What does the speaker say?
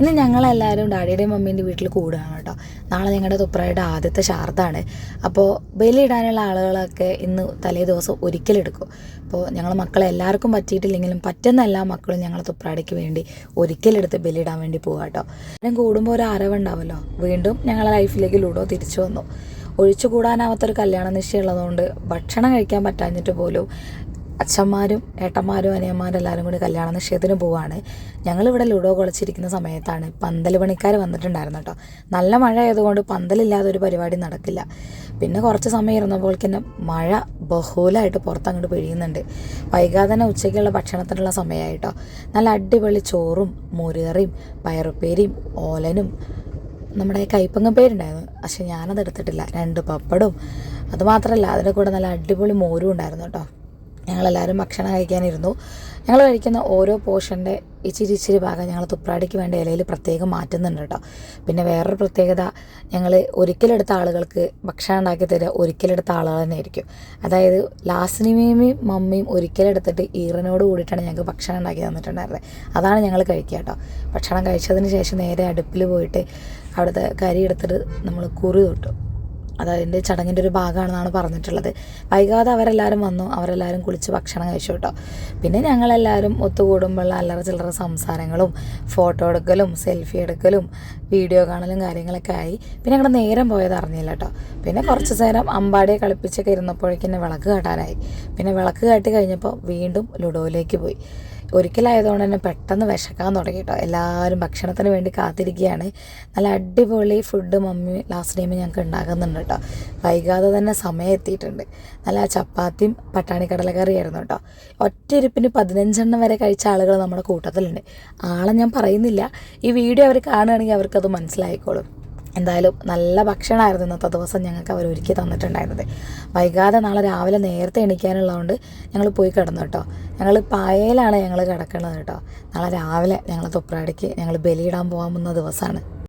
ഇന്ന് ഞങ്ങളെല്ലാവരും ഡാഡിയുടെയും മമ്മീന്റെ വീട്ടിൽ കൂടുകയാണ് കേട്ടോ. നാളെ ഞങ്ങളുടെ തുപ്രയുടെ ആദ്യത്തെ ശാർദ്ദാണ് അപ്പോൾ ബലിയിടാനുള്ള ആളുകളൊക്കെ ഇന്ന് തലേ ദിവസം ഒരിക്കലെടുക്കും അപ്പോൾ ഞങ്ങൾ മക്കളെ എല്ലാവർക്കും പറ്റിയിട്ടില്ലെങ്കിലും പറ്റുന്ന എല്ലാ മക്കളും ഞങ്ങൾ തുപ്രാടയ്ക്ക് വേണ്ടി ഒരിക്കലെടുത്ത് ബലിയിടാൻ വേണ്ടി പോകാം കേട്ടോ. ഞാൻ കൂടുമ്പോൾ ഒരു അറിവുണ്ടാവുമല്ലോ വീണ്ടും ഞങ്ങളെ ലൈഫിലേക്ക് ലൂഡോ തിരിച്ചു വന്നു. ഒഴിച്ചു കൂടാനാവാത്തൊരു കല്യാണ നിശ്ചയമുള്ളതുകൊണ്ട് ഭക്ഷണം കഴിക്കാൻ പറ്റാഞ്ഞിട്ട് പോലും അച്ഛന്മാരും ഏട്ടന്മാരും അനിയന്മാരും എല്ലാവരും കൂടി കല്യാണ നിശ്ചയത്തിന് പോവാണ്. ഞങ്ങളിവിടെ ലുഡോ കുളച്ചിരിക്കുന്ന സമയത്താണ് പന്തൽ പണിക്കാർ വന്നിട്ടുണ്ടായിരുന്നു കേട്ടോ. നല്ല മഴ ആയതുകൊണ്ട് പന്തലില്ലാതെ ഒരു പരിപാടി നടക്കില്ല. പിന്നെ കുറച്ച് സമയം ഇരുന്നപ്പോഴേക്കും മഴ ബഹുലായിട്ട് പുറത്തങ്ങോട്ട് പിഴിയുന്നുണ്ട് വൈകാതെ തന്നെ ഉച്ചയ്ക്കുള്ള ഭക്ഷണത്തിനുള്ള സമയമായിട്ടോ. നല്ല അടിപൊളി ചോറും മുരുകറിയും പയറുപ്പേരിയും ഓലനും നമ്മുടെ കൈപ്പങ്ങ പേരുണ്ടായിരുന്നു. പക്ഷെ ഞാനത് എടുത്തിട്ടില്ല. രണ്ട് പപ്പടും. അതുമാത്രമല്ല അതിന്റെ കൂടെ നല്ല അടിപൊളി മോരും ഉണ്ടായിരുന്നു കേട്ടോ. ഞങ്ങളെല്ലാവരും ഭക്ഷണം കഴിക്കാനിരുന്നു. ഞങ്ങൾ കഴിക്കുന്ന ഓരോ പോർഷന്റെ ഇച്ചിരി ഇച്ചിരി ഭാഗം ഞങ്ങൾ തുപ്രാടിക്ക് വേണ്ട ഇലയിൽ പ്രത്യേകം മാറ്റുന്നുണ്ട് കേട്ടോ. പിന്നെ വേറൊരു പ്രത്യേകത ഞങ്ങൾ ഒരിക്കലെടുത്ത ആളുകൾക്ക് ഭക്ഷണം ഉണ്ടാക്കി തരിക ഒരിക്കലെടുത്ത ആളുകൾ തന്നെ ആയിരിക്കും. അതായത് ലാസ്നിമയും മമ്മിയും ഒരിക്കലെടുത്തിട്ട് ഈറനോട് കൂടിയിട്ടാണ് ഞങ്ങൾക്ക് ഭക്ഷണം ഉണ്ടാക്കി തന്നിട്ടുണ്ടായിരുന്നത്. അതാണ് ഞങ്ങൾ കഴിക്കുക കേട്ടോ. ഭക്ഷണം കഴിച്ചതിന് ശേഷം നേരെ അടുപ്പിൽ പോയിട്ട് അവിടുത്തെ കരി എടുത്തിട്ട് നമ്മൾ കുറി തൊട്ടു അതതിന്റെ ചടങ്ങിന്റെ ഒരു ഭാഗമാണെന്നാണ് പറഞ്ഞിട്ടുള്ളത്. വൈകാതെ അവരെല്ലാവരും വന്നു. അവരെല്ലാവരും കുളിച്ച് ഭക്ഷണം കഴിച്ചു കേട്ടോ. പിന്നെ ഞങ്ങളെല്ലാവരും ഒത്തുകൂടുമ്പോഴുള്ള അല്ലറ ചില്ലറ സംസാരങ്ങളും ഫോട്ടോ എടുക്കലും സെൽഫി എടുക്കലും വീഡിയോ കാണലും കാര്യങ്ങളൊക്കെ ആയി. പിന്നെ ഞങ്ങളുടെ നേരം പോയത് അറിഞ്ഞില്ല കേട്ടോ. പിന്നെ കുറച്ച് നേരം അമ്പാടിയെ കളിപ്പിച്ചൊക്കെ ഇരുന്നപ്പോഴേക്കും വിളക്ക് കാട്ടാനായി. പിന്നെ വിളക്ക് കാട്ടി കഴിഞ്ഞപ്പോൾ വീണ്ടും ലുഡോയിലേക്ക് പോയി. ഒരിക്കലായതുകൊണ്ട് തന്നെ പെട്ടെന്ന് വിശക്കാൻ തുടങ്ങി കേട്ടോ എല്ലാവരും ഭക്ഷണത്തിന് വേണ്ടി കാത്തിരിക്കുകയാണ്. നല്ല അടിപൊളി ഫുഡ് മമ്മി ലാസ്റ്റ് ടൈം ഞങ്ങൾക്ക് ഉണ്ടാക്കുന്നുണ്ട് കേട്ടോ വൈകാതെ തന്നെ സമയം എത്തിയിട്ടുണ്ട്. നല്ല ചപ്പാത്തിയും പട്ടാണി കടലക്കറിയായിരുന്നു കേട്ടോ ഒറ്റയിരിപ്പിന് പതിനഞ്ചെണ്ണം വരെ കഴിച്ച ആളുകൾ നമ്മുടെ കൂട്ടത്തിലുണ്ട്. ആളെ ഞാൻ പറയുന്നില്ല. ഈ വീഡിയോ അവർ കാണുകയാണെങ്കിൽ അവർക്കത് മനസ്സിലായിക്കോളും. എന്തായാലും നല്ല ഭക്ഷണമായിരുന്നു ഇന്നത്തെ ദിവസം ഞങ്ങൾക്ക് അവർ ഒരുക്കി തന്നിട്ടുണ്ടായിരുന്നത്. വൈകാതെ നാളെ രാവിലെ നേരത്തെ എണീക്കാനുള്ളതുകൊണ്ട് ഞങ്ങൾ പോയി കിടന്നു കേട്ടോ. ഞങ്ങൾ പായയിലാണ് ഞങ്ങൾ കിടക്കുന്നത് കേട്ടോ. നാളെ രാവിലെ ഞങ്ങൾ തൊപ്രാടിക്ക് ഞങ്ങൾ ബലിയിടാൻ പോകാൻ പോകുന്ന ദിവസമാണ്.